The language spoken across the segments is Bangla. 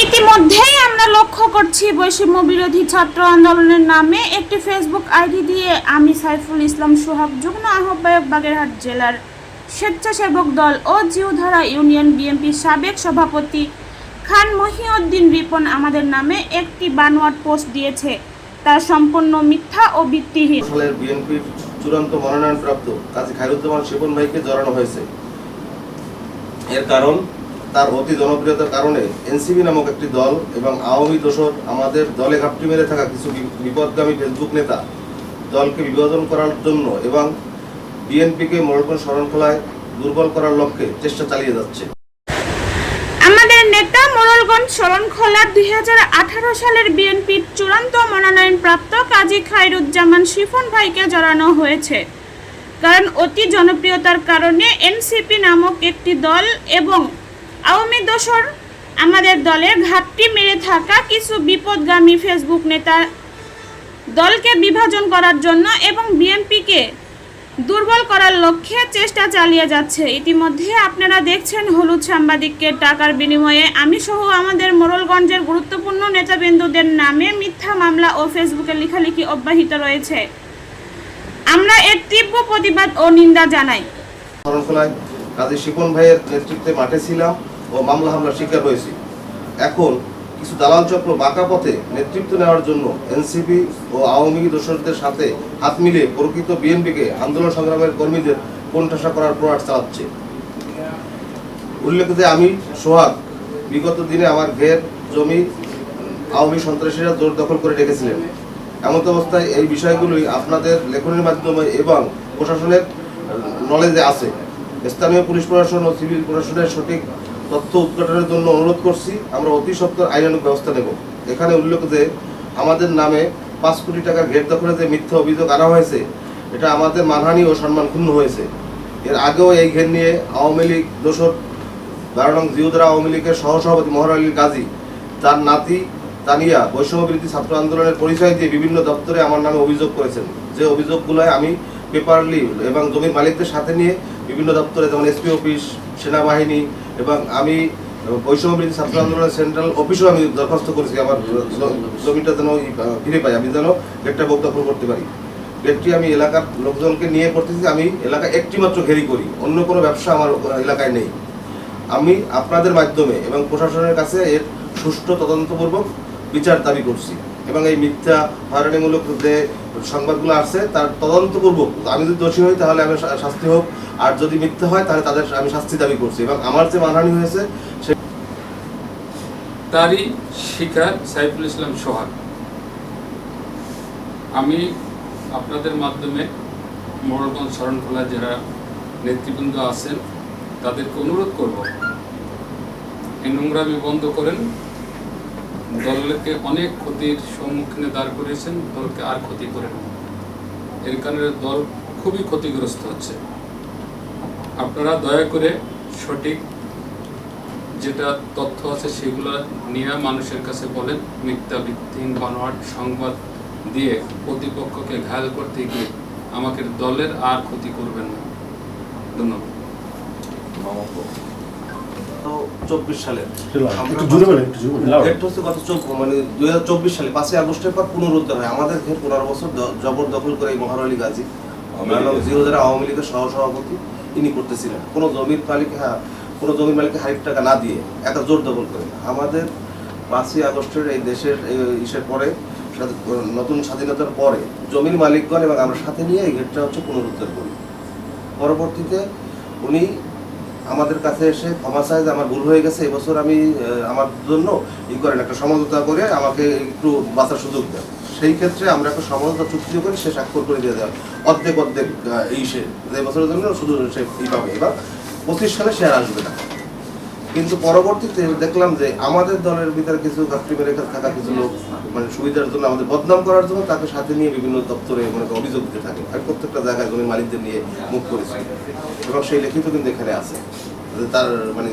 ইতিমধ্যেই আমরা লক্ষ্য করছি বৈষম্য বিরোধী ছাত্র আন্দোলনের নামে একটি ফেসবুক আইডি দিয়ে আমি সাইফুল ইসলাম সোহাগ, যুগ্ম আহ্বায়ক বাগেরহাট জেলার স্বেচ্ছাসেবক দল ও জিউধারা ইউনিয়ন বিএনপির সাবেক সভাপতি খান মহিউদ্দিন রিপন আমাদের নামে একটি বানোয়াট পোস্ট দিয়েছে। তা সম্পূর্ণ মিথ্যা ও ভিত্তিহীন। সালের বিএনপির কাজী খায়রুজ্জামান শিপন ভাইকে জড়ানো হয়েছে। এর কারণ তার অতি জনপ্রিয়তার কারণে এনসিবি নামক একটি দল এবং আওয়ামী দোসর আমাদের দলে ঘাপটি মেরে থাকা কিছু বিপদগামী ফেসবুক নেতা দলকে বিভাজন করার জন্য এবং বিএনপিকে মোড়কন শরণখোলায় দুর্বল করার লক্ষ্যে চেষ্টা চালিয়ে যাচ্ছে। আমাদের নেতা মোড়লগঞ্জ শরণখোলা দুই হাজার আঠারো সালের বিএনপির চূড়ান্ত মনোনয়নপ্রাপ্ত কাজী খায়রুজ্জামান শিফন ভাইকে জড়ানো হয়েছে। কারণ অতি জনপ্রিয়তার কারণে এনসিপি নামক একটি দল এবং আওয়ামী দোসর আমাদের দলের ঘাটতি মেরে থাকা কিছু বিপদগামী ফেসবুক নেতা দলকে বিভাজন করার জন্য এবং বিএনপিকে দুর্বল করার লক্ষ্যে চেষ্টা চালিয়ে যাচ্ছে। ইতিমধ্যে আপনারা দেখছেন হলুদ সাংবাদিককে টাকার বিনিময়ে। আমি সহ আমাদের মোড়লগঞ্জের গুরুত্বপূর্ণ নেতাবৃন্দুদের নামে মিথ্যা মামলা ও ফেসবুকে লেখালেখি অব্যাহত রয়েছে। আমরা এর তীব্র প্রতিবাদ ও নিন্দা জানাই। কাজী শিপন ভাইয়ের নেতৃত্বে মাঠে ছিলাম। ও মামলা হামলার শিকার হয়েছি। এখন কিছু দালাল চক্র বাঁকা পথে নেতৃত্ব নেওয়ার জন্য এনসিপি ও আওয়ামী লীগ দোসরদের সাথে হাত মিলিয়ে প্রকৃত বিএনপিকে আন্দোলন সংগ্রামের কর্মীদের কোণঠাসা করার প্রয়াস চালাচ্ছে। উল্লেখ যে আমি, সোহাগ, বিগত দিনে আমার ঘের, জমি, আওয়ামী সন্ত্রাসীরা জোর দখল করে রেখেছিলেন। এমত অবস্থায় এই বিষয়গুলোই আপনাদের লেখনের মাধ্যমে এবং প্রশাসনের নলেজে আছে। স্থানীয় পুলিশ প্রশাসন ও সিভিল প্রশাসনের সঠিক তথ্য উদ্ঘাটনের জন্য অনুরোধ করছি, আমরা অতি সত্বর আইনানুক ব্যবস্থা নেব। এখানে উল্লেখ যে, আমাদের নামে পাঁচ কোটি টাকার ঘের দখলে যে মিথ্যা অভিযোগ আনা হয়েছে, এটা আমাদের মানহানি ও সম্মান ক্ষুণ্ণ হয়েছে। এর আগেও এই ঘের নিয়ে আওয়ামী লীগ, দোসর বারো নং জিউদরা আওয়ামী লীগের সহসভাপতি মোহর আলী গাজী, তার নাতি তানিয়া, বৈষম্য ছাত্র আন্দোলনের পরিচয় দিয়ে বিভিন্ন দপ্তরে আমার নামে অভিযোগ করেছেন। যে অভিযোগগুলোয় আমি পেপারলি এবং জমির মালিকদের সাথে নিয়ে বিভিন্ন দপ্তরে, যেমন এসপি অফিস, সেনাবাহিনী এবং আমি বৈষম্য বিরোধী ছাত্র আন্দোলনের সেন্ট্রাল অফিসেও আমি দরখাস্ত করেছি আমার জমিটা যেন ফিরে পাই আমি যেন গেটটা বোক দখল করতে পারি। গেটটি আমি এলাকার লোকজনকে নিয়ে করতেছি আমি এলাকা একটি মাত্র ঘেরি করি অন্য কোনো ব্যবসা আমার এলাকায় নেই। আমি আপনাদের মাধ্যমে এবং প্রশাসনের কাছে এর সুষ্ঠু তদন্তপূর্বক বিচার দাবি করছি। এবং এই মিথ্যা হয়রানিমূলক যে সংবাদগুলো আসছে, তার তদন্তপূর্বক আমি যদি দোষী হই, তাহলে আমি শাস্তি হোক। আর যদি মিথ্যা হয়, তাহলে তাদের আমি শাস্তি দাবি করছি। এবং আমার যে মানহানি হয়েছে, সে তারই শিকার সাইফুল ইসলাম সোহাগ। আমি আপনাদের মাধ্যমে মোড়লগঞ্জ শরণখোলা যারা নেতৃবৃন্দ আছেন, তাদেরকে অনুরোধ করব, এই নোংরামি বন্ধ করেন। দলকে অনেক ক্ষতির সম্মুখীনে দাঁড় করিয়েছেন, দলকে আর ক্ষতি করেন। এর কারণে দল খুবই ক্ষতিগ্রস্ত হচ্ছে। আপনারা দয়া করে সঠিক যেটা তথ্য আছে সেগুলো নিয়ে মানুষের কাছে বলেন। মিথ্যা ভিত্তিহীন বানোয়াট সংবাদ দিয়ে প্রতিপক্ষকে ঘায়াল করতে গিয়ে আমাকে দলের আর ক্ষতি করবেন না। ধন্যবাদ। চব্বিশ loud। ঘেরটা হচ্ছে গত চব- মানে দুই হাজার চব্বিশ সালে পাঁচই আগস্টের পর পুনরুদ্ধার হয়। আমাদের ঘের পনেরো বছর জবরদখল করে এই মহার আলী গাজী জিরোজারা আওয়ামী লীগের সহ সভাপতি ইনি করতেছিলেন। কোনো জমির মালিক হ্যাঁ কোনো জমির মালিককে হাইট টাকা না দিয়ে একা জোর দখল করে। আমাদের পাঁচই আগস্টের এই দেশের এই ইসের পরে নতুন স্বাধীনতার পরে জমির মালিকগণ এবং আমরা সাথে নিয়ে এই ঘেরটা হচ্ছে পুনরুদ্ধার করি। পরবর্তীতে উনি আমাদের কাছে এসে ক্ষমা চায় যে আমার ভুল হয়ে গেছে, এবছর আমি আমার জন্য ই করেন, একটা সমঝোতা করে আমাকে একটু বাঁচার সুযোগ দেন। সেই ক্ষেত্রে আমরা একটা সমঝোতা চুক্তি করে সে স্বাক্ষর করে দিয়ে দেওয়া অর্ধেক অর্ধেক এই সে, যে বছরের জন্য শুধু সে ই পাবে। এবার পঁচিশ সালে সে আর আসবে না। কিন্তু পরবর্তীতে দেখলাম যে আমাদের দলের ভিতরে কিছু গাছটি মেরে থাকা কিছু লোক মানে সুবিধার জন্য আমাদের বদনাম করার জন্য তাকে সাথে নিয়ে বিভিন্ন দপ্তরে মানে অভিযোগ দিতে থাকে। আমি প্রত্যেকটা জায়গায় জমির মালিকদের নিয়ে মুখ করেছি। এবং সেই লিখিত কিন্তু এখানে আছে তার মানে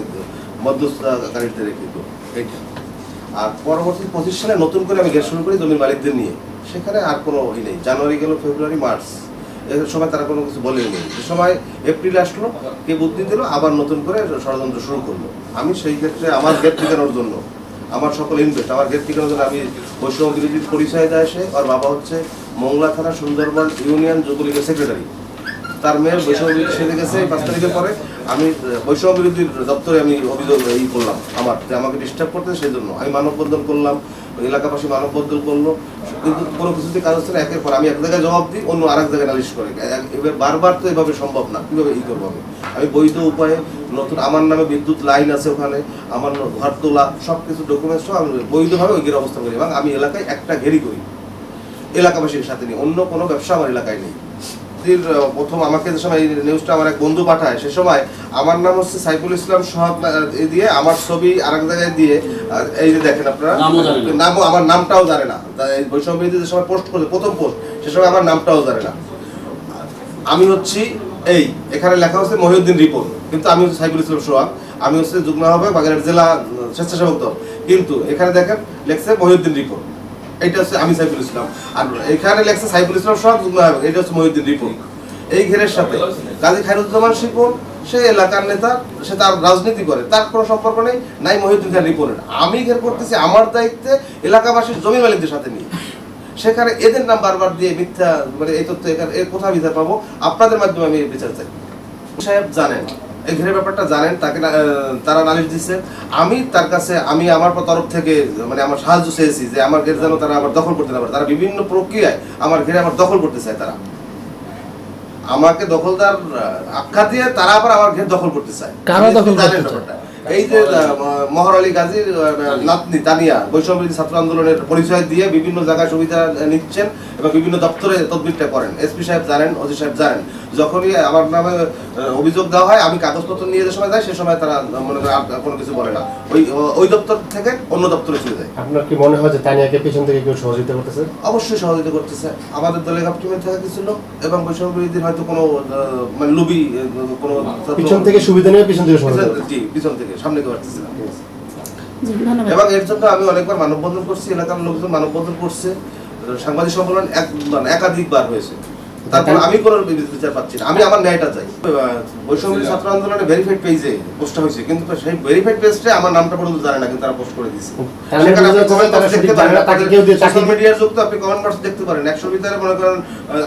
মধ্যস্থকারীদের লিখিত। আর পরবর্তী পঁচিশ সালে নতুন করে আমি গ্যাস শুরু করি জমির মালিকদের নিয়ে। সেখানে আর কোনো ই নেই। জানুয়ারি গেল, ফেব্রুয়ারি, মার্চ। সময় তারা কোনো কিছু বলেনি। সে সময় এপ্রিল আসলো, কে বুদ্ধি দিল, আবার নতুন করে ষড়যন্ত্র শুরু করল। আমি সেই ক্ষেত্রে আমার গেট ঠিকানোর জন্য, আমার সকল ইনভেস্ট আমার গেট ঠিকানোর জন্য আমি বৈষ্ণব বিরোধীর পরিচয় দেয় সে আর বাবা হচ্ছে মংলা থানা সুন্দরবন ইউনিয়ন যুবলীগের সেক্রেটারি তার মেয়ের বৈষম্য বিরোধী সেরে গেছে পাঁচ তারিখের পরে আমি বৈষম্য বিরোধীর দপ্তরে আমি অভিযোগ ই করলাম আমার, যে আমাকে ডিস্টার্ব করতে সেই জন্য আমি মানববন্ধন করলাম এলাকাবাসী মানববন্ধন করল, কিন্তু কোনো কিছুতে কাজ হচ্ছে না, একের পর আমি এক জায়গায় জবাব দিই, অন্য আরেক জায়গায় নালিশ করে। এবার বারবার তো এভাবে সম্ভব না, কীভাবে ই করব আমি? আমি বৈধ উপায়ে নতুন, আমার নামে বিদ্যুৎ লাইন আছে ওখানে, আমার ঘর তোলা সব কিছু ডকুমেন্টস সব আমি বৈধভাবে ওই ঘেরে অবস্থান করি, এবং আমি এলাকায় একটা ঘেরি করি, এলাকাবাসীর সাথে নিয়ে। অন্য কোনো ব্যবসা আমার এলাকায় নেই। প্রথম আমাকে যে সময় এই নিউজটা আমার এক বন্ধু পাঠায় সে সময় আমার নাম হচ্ছে সাইফুল ইসলাম সোহাগ এ দিয়ে আমার ছবি আরেক জায়গায় দিয়ে এই যে দেখেন আপনারা নামও জানে না। নামও আমার নামটাও জানে না। এই বৈষম্য যে সময় পোস্ট করলে প্রথম পোস্ট সে সময় আমার নামটাও জানে না। আমি হচ্ছি এই এখানে লেখা হচ্ছে মহিউদ্দিন রিপন কিন্তু আমি হচ্ছে সাইফুল ইসলাম সোহাগ আমি হচ্ছে যুগ্ম হবে বাগেরহাট জেলা স্বেচ্ছাসেবক দল। কিন্তু এখানে দেখেন লেখছে মহিউদ্দিন রিপন। এটা হচ্ছে আমি সাইফুল ইসলাম। আর এখানে লেখছে সাইফুল ইসলাম হবে এটা হচ্ছে মহিউদ্দিন রিপন এই ঘেরের সাথে কাজী খায়রুজ্জামান শিপন সে এলাকার নেতা, সে তার রাজনীতি করে, তার কোনো সম্পর্ক নেই, নাই মহিউদ্দিন খান রিপনের আমি ঘের করতেছি আমার দায়িত্বে এলাকাবাসীর জমি মালিকদের সাথে নিয়ে। সেখানে এদের নাম বারবার দিয়ে মিথ্যা মানে এই তথ্য এখানে এর কোথায় বিচার পাবো? আপনাদের মাধ্যমে আমি বিচার চাই। সাহেব জানেন ঘেরের ব্যাপারটা জানেন তাকে তারা নালিশ দিচ্ছে আমি তার কাছে আমি আমার তরফ থেকে মানে আমার সাহায্য চেয়েছি যে আমার ঘের যেন তারা আবার দখল করতে না পারে। তারা বিভিন্ন প্রক্রিয়ায় আমার ঘেরে আমার দখল করতে চায় তারা। আমাকে দখলদার আখ্যা দিয়ে তারা আবার আমার ঘের দখল করতে চায়। কারা দখল করতে চায়? এই যে মহর আলী গাজীর নাতনি তানিয়া বৈষম্য ছাত্র আন্দোলনের পরিচয় দিয়ে বিভিন্ন জায়গায় সুবিধা নিচ্ছেন এবং বিভিন্ন দপ্তরে তদবিরটা করেন। এসপি সাহেব জানেন অজি সাহেব জানেন। যখনই আমার নামে অভিযোগ দেওয়া হয় আমি কাগজপত্র নিয়ে যে সময় যাই সে সময় তারা মনে আর কোনো কিছু বলে না। ওই ওই দপ্তর থেকে অন্য দপ্তরে চলে যায়। আপনার কি মনে হয় যে তানিয়াকে পিছন থেকে কেউ সহযোগিতা করতেছে? অবশ্যই সহযোগিতা করতেছে। আমাদের দলে টিমে থাকা কিছু লোক এবং বৈষম্য বিরোধীর হয়তো কোনো আহ, মানে লুবি কোনো পিছন থেকে সুবিধা নিয়ে পিছন থেকে সহযোগিতা জি পিছন থেকে সামনে কেউ আসতেছে না। এবং এর জন্য আমি অনেকবার মানববন্ধন করছি এলাকার লোকজন মানববন্ধন করছে। সাংবাদিক সম্মেলন এক মানে একাধিকবার হয়েছে। তারপর আমি কোনো বিচার পাচ্ছি না। আমি আমার ন্যায়টা চাই। বৈষম্য ছাত্র আন্দোলনে ভেরিফাইড পেজে পোস্টটা হয়েছে কিন্তু সেই ভেরিফাইড আমার নামটা পর্যন্ত জানে না কিন্তু তারা পোস্ট করে দিয়েছে। সেখানে আপনি দেখতে পারেন সোশ্যাল মিডিয়ার আপনি কমেন্ট বক্স দেখতে পারেন। ভিতরে মনে করেন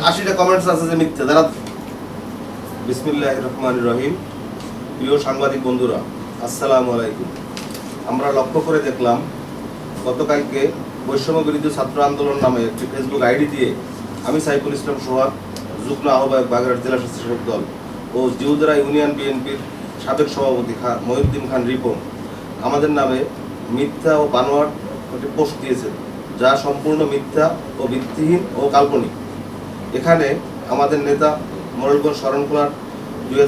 আশিটা কমেন্টস আছে যে মিথ্যে। যারা বিসমিল্লাহ রহমান রহিম। প্রিয় সাংবাদিক বন্ধুরা আসসালামু আলাইকুম। আমরা লক্ষ্য করে দেখলাম গতকালকে বৈষম্য বিরোধী ছাত্র আন্দোলন নামে একটি ফেসবুক আইডি দিয়ে আমি সাইফুল ইসলাম সোহাগ যুগ্ম আহ্বায়ক বাগেরহাট জেলা স্বেচ্ছাসেবক দল ও জিউদরা ইউনিয়ন বিএনপির সাবেক সভাপতি খান মহিউদ্দিন খান রিপন আমাদের নামে মিথ্যা ও বানোয়ার একটি পোস্ট দিয়েছেন, যা সম্পূর্ণ মিথ্যা ও ভিত্তিহীন ও কাল্পনিক। এখানে আমাদের নেতা মোরলগঞ্জ শরণকুলার দুই